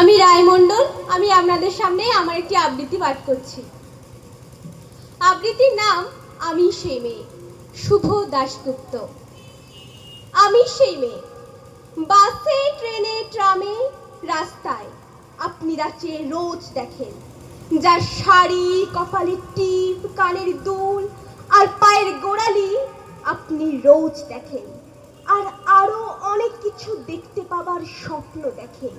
আমি রায়মণ্ডল আমি আপনাদের সামনে আমার একটি আবৃত্তি পাঠ করছি। আবৃত্তির নাম, আমি সেই মেয়ে, শুভ দাশগুপ্ত। আমি সেই মেয়ে। বাসে, ট্রেনে, ট্রামে, রাস্তায়। আপনি রাচে রোজ দেখেন, যার শাড়ি, কপালের টিপ, কানের দুল আর পায়ের গোড়ালি আপনি রোজ দেখেন। আর আরও অনেক কিছু দেখতে পাবার স্বপ্ন দেখেন।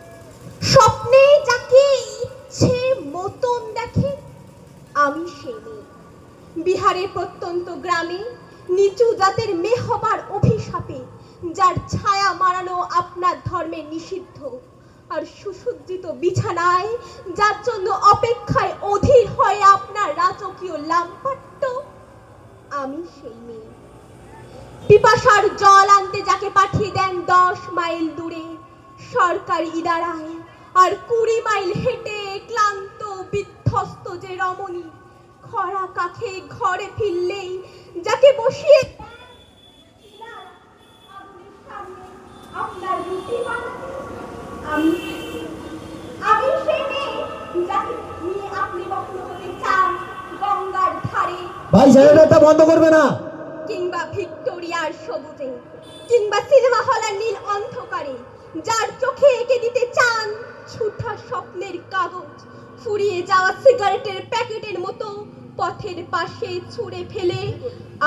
স্বপ্নে যাকে ইচ্ছে মতন দেখে, আমি সে মেয়ে। বিহারের প্রত্যন্ত গ্রামে নিচু জাতের মেয়ে হবার অভিশাপে, যার ছায়া মারানো আপনার ধর্মে নিষিদ্ধ। আর সুসজ্জিত বিছানায় যার জন্য অপেক্ষায় অধীর হয় আপনার রাজকীয় লাম্পাট্য, আমি সেই মেয়ে। পিপাসার জল আনতে যাকে পাঠিয়ে দেন দশ মাইল দূরে সরকারি ইদারায় আর কুড়ি মাইল হেঁটে ক্লান্ত বিধ্বস্ত যে রমণী খরা কাখে ঘরে ফিরলেই যাকে বসিয়ে আপনার রুটি বানাতে আমি আমি সেই মেয়ে যাকে নিয়ে আপনি কখনো হতে চান গঙ্গার ধারে। ভাই বন্ধ করবে না। কিংবা ভিক্টোরিয়ার সবুজে কিংবা সিনেমা হলের নীল অন্ধকারে যার চোখে এঁকে দিতে চান ছুটা স্বপ্নের কাগজ। ফুরিয়ে যাওয়া সিগারেটের প্যাকেটের মতো পথের পাশে ছুঁড়ে ফেলে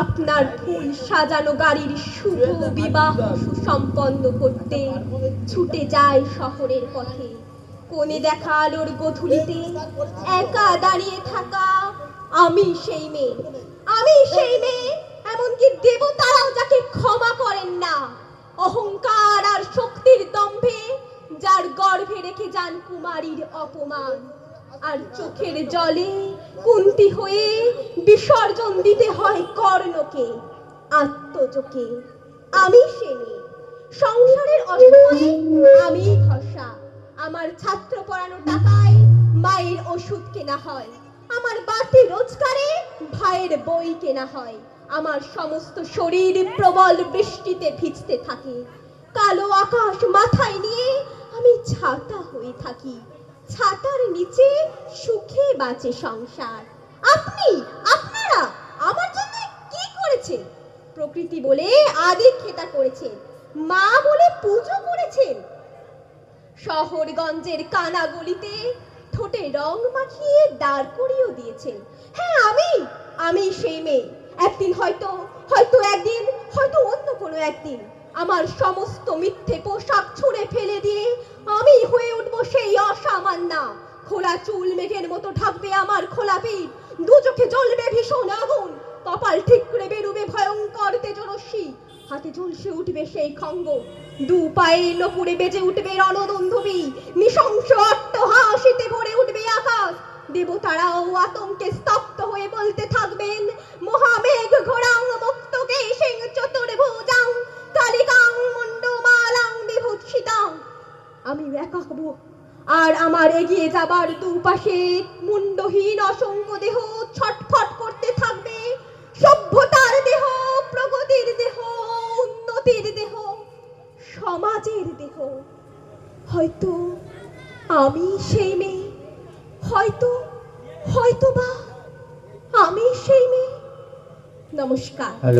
আপনার ফুল সাজানো গাড়ির শুভ বিবাহ সুসম্পন্ন করতে ছুটে যায় শহরের পথে। কোণে দেখা আলোর গধূলিতে একা দাঁড়িয়ে থাকা আমি সেই মেয়ে। আমি সেই মেয়ে, এমনকি দেবতারাও যাকে ক্ষমা করেন না। অহংকার আর শক্তির দম্ভে যার গর্ভে রেখে যান কুমারীর অপমান। আর চোখের জলে কুন্তি হয়ে বিসর্জন দিতে হয় কর্ণকে, আত্মজোকে। আমি সে সংসারের অসহায়ে আমি ভরসা আমার ছাত্র পড়ানো টাকায় মায়ের ওষুধ কেনা হয়। আমার বাড়তি রোজগারে ভাইয়ের বই কেনা হয়। আমার সমস্ত শরীর প্রবল বৃষ্টিতে ভিজতে থাকে। কালো আকাশ মাথায় নিয়ে ছাতা হয়ে থাকি। ছাতার নিচে সুখে বাঁচে সংসার। আপনি, আপনারা আমার জন্য কি করেছেন? প্রকৃতি বলে আদি খেতা করেছেন। মা বলে পুজো করেছেন। শহরগঞ্জের কানা গলিতে ঠোঁটে রং মাখিয়ে দাঁড় করিয়েও দিয়েছেন। হ্যাঁ আমি আমি সেই মেয়ে। একদিন হয়তো হয়তো একদিন, হয়তো অন্য কোনো একদিন। আমার সমস্ত মিথ্যে পোশাক ছুঁড়ে ফেলে দিয়ে আমি হয়ে উঠবো সেই অসামান্যা খোলা চুল মেঘের মতো ঢাকবে আমার খোলা পিঠ। দু চোখে জ্বলবে ভীষণ আগুন। কপাল ঠিক করে বেরোবে ভয়ঙ্কর তেজরশ্মি। হাতে ঝুলসে উঠবে সেই খঙ্গ। দু পায়ে নপুরে বেজে উঠবে রণদন্ধবী। নৃশংস অট্ট হাসিতে ভরে উঠবে আকাশ। দেবতারাও আতঙ্কে আর আমার এগিয়ে যাবার দুপাশে মুন্ডহীন অসংখ্য দেহ ছটফট করতে থাকবে। সভ্যতার দেহ, প্রগতির দেহ, উন্নতির দেহ, সমাজের দেহ। হয়তো আমি সেই মেয়ে, হয়তো হয়তো বা আমি সেই মেয়ে। নমস্কার।